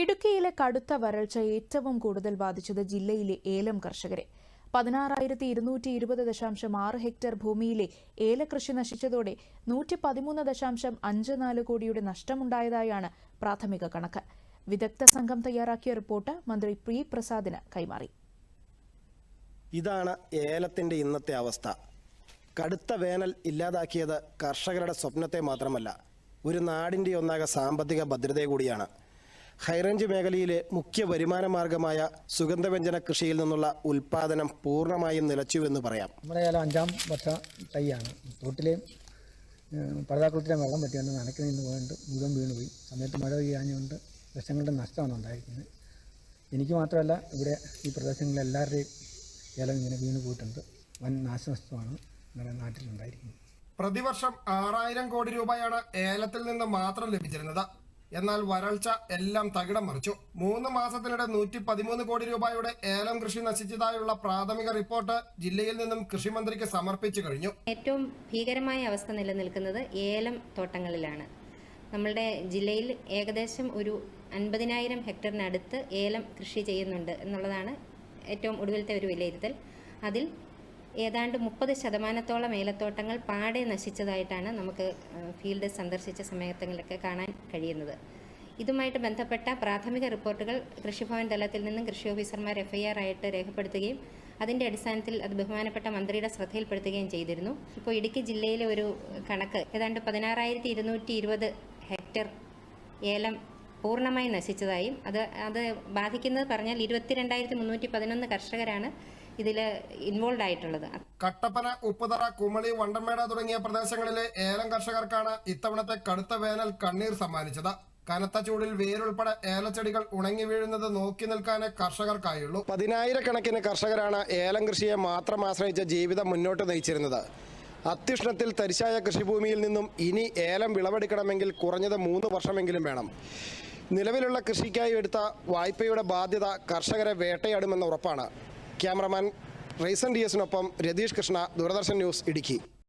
ഇടുക്കിയിലെ കടുത്ത വരൾച്ച ഏറ്റവും കൂടുതൽ ബാധിച്ചത് ജില്ലയിലെ ഏലം കർഷകരെ. പതിനാറായിരത്തി ഇരുന്നൂറ്റി ഇരുപത് ദശാംശം ആറ് ഹെക്ടർ ഭൂമിയിലെ ഏലകൃഷി നശിച്ചതോടെ നൂറ്റി പതിമൂന്ന് ദശാംശം അഞ്ച് നാല് കോടിയുടെ നഷ്ടമുണ്ടായതായാണ് പ്രാഥമിക കണക്ക്. വിദഗ്ധ സംഘം തയ്യാറാക്കിയ റിപ്പോർട്ട് മന്ത്രി പി പ്രസാദിന് കൈമാറി. ഇതാണ് ഏലത്തിന്റെ ഇന്നത്തെ അവസ്ഥ. കടുത്ത വേനൽ ഇല്ലാതാക്കിയത് കർഷകരുടെ സ്വപ്നത്തെ മാത്രമല്ല ഒരു നാടിന്റെ ഒന്നാകെ സാമ്പത്തിക ഭദ്രത കൂടിയാണ്. ഹൈറേഞ്ച് മേഖലയിലെ മുഖ്യ വരുമാന മാർഗമായ സുഗന്ധവ്യഞ്ജന കൃഷിയിൽ നിന്നുള്ള ഉൽപാദനം പൂർണമായും നിലച്ചുവെന്ന് പറയാം. നമ്മുടെ കാലം അഞ്ചാം വർഷ തൈയാണ്. തോട്ടിലെയും പടതാക്കുളത്തിലെ വെള്ളം പറ്റിയാണ് നനയ്ക്കു നിന്ന് പോയിട്ട് മുഴുവൻ വീണ് പോയി സമയത്ത് മഴ പെയ്യാഞ്ഞുകൊണ്ട് ലക്ഷങ്ങളുടെ നഷ്ടമാണ് ഉണ്ടായിരിക്കുന്നത്. എനിക്ക് മാത്രമല്ല ഇവിടെ ഈ പ്രദേശങ്ങളിൽ എല്ലാവരുടെയും ഏലം ഇങ്ങനെ വീണ് പോയിട്ടുണ്ട്. വൻ നാശനഷ്ടമാണ് നമ്മുടെ നാട്ടിലുണ്ടായിരിക്കുന്നത്. പ്രതിവർഷം ആറായിരം കോടി രൂപയാണ് ഏലത്തിൽ നിന്ന് മാത്രം ലഭിച്ചിരുന്നത്. എന്നാൽ വരൾച്ച എല്ലാം തകിടം മറിച്ചു. മൂന്ന് മാസത്തിനിടെ നൂറ്റി പതിമൂന്ന് കോടി രൂപയുടെ ഏലം കൃഷി നശിച്ചതായുള്ള പ്രാഥമിക റിപ്പോർട്ട് ജില്ലയിൽ നിന്നും കൃഷിമന്ത്രിക്ക് സമർപ്പിച്ചു കഴിഞ്ഞു. ഏറ്റവും ഭീകരമായ അവസ്ഥ നിലനിൽക്കുന്നത് ഏലം തോട്ടങ്ങളിലാണ്. നമ്മളുടെ ജില്ലയിൽ ഏകദേശം ഒരു അൻപതിനായിരം ഹെക്ടറിനടുത്ത് ഏലം കൃഷി ചെയ്യുന്നുണ്ട് എന്നുള്ളതാണ് ഏറ്റവും ഒടുവിലത്തെ ഒരു വിലയിരുത്തൽ. അതിൽ ഏതാണ്ട് മുപ്പത് ശതമാനത്തോളം ഏലത്തോട്ടങ്ങൾ പാടെ നശിച്ചതായിട്ടാണ് നമുക്ക് ഫീൽഡ് സന്ദർശിച്ച സമയത്തങ്ങളിലൊക്കെ കാണാൻ കഴിയുന്നത്. ഇതുമായിട്ട് ബന്ധപ്പെട്ട പ്രാഥമിക റിപ്പോർട്ടുകൾ കൃഷിഭവൻ തലത്തിൽ നിന്നും കൃഷി ഓഫീസർമാർ എഫ് ഐ ആർ ആയിട്ട് രേഖപ്പെടുത്തുകയും അതിന്റെ അടിസ്ഥാനത്തിൽ അത് ബഹുമാനപ്പെട്ട മന്ത്രിയുടെ ശ്രദ്ധയിൽപ്പെടുത്തുകയും ചെയ്തിരുന്നു. ഇപ്പോൾ ഇടുക്കി ജില്ലയിലെ ഒരു കണക്ക് ഏതാണ്ട് പതിനാറായിരത്തി ഹെക്ടർ ഏലം പൂർണമായി നശിച്ചതായും അത് അത് ബാധിക്കുന്നത് പറഞ്ഞാൽ ഇരുപത്തിരണ്ടായിരത്തി മുന്നൂറ്റി പതിനൊന്ന് കർഷകരാണ് ഇതിൽ ഇൻവോൾവ് ആയിട്ടുള്ളത്. കട്ടപ്പന ഉപ്പുതറ കുമളി വണ്ടമേട തുടങ്ങിയ പ്രദേശങ്ങളിലെ ഏലം കർഷകർക്കാണ് ഇത്തവണത്തെ കടുത്ത വേനൽ കണ്ണീർ സമ്മാനിച്ചത്. കനത്ത ചൂടിൽ വേരുൾപ്പെടെ ഏലച്ചെടികൾ ഉണങ്ങി വീഴുന്നത് നോക്കി നിൽക്കാനേ കർഷകർക്കായുള്ളൂ. പതിനായിരക്കണക്കിന് കർഷകരാണ് ഏലം കൃഷിയെ മാത്രം ആശ്രയിച്ച ജീവിതം മുന്നോട്ട് നയിച്ചിരുന്നത്. അത്യുഷ്ണത്തിൽ തരിശായ കൃഷിഭൂമിയിൽ നിന്നും ഇനി ഏലം വിളവെടുക്കണമെങ്കിൽ കുറഞ്ഞത് മൂന്ന് വർഷമെങ്കിലും വേണം. നിലവിലുള്ള കൃഷിക്കായി എടുത്ത വായ്പയുടെ ബാധ്യത കർഷകരെ വേട്ടയാടുമെന്ന ഉറപ്പാണ്. ക്യാമറമാൻ റൈസൻ ഡി എസിനൊപ്പം രതീഷ് കൃഷ്ണ ദൂരദർശൻ ന്യൂസ് ഇടുക്കി.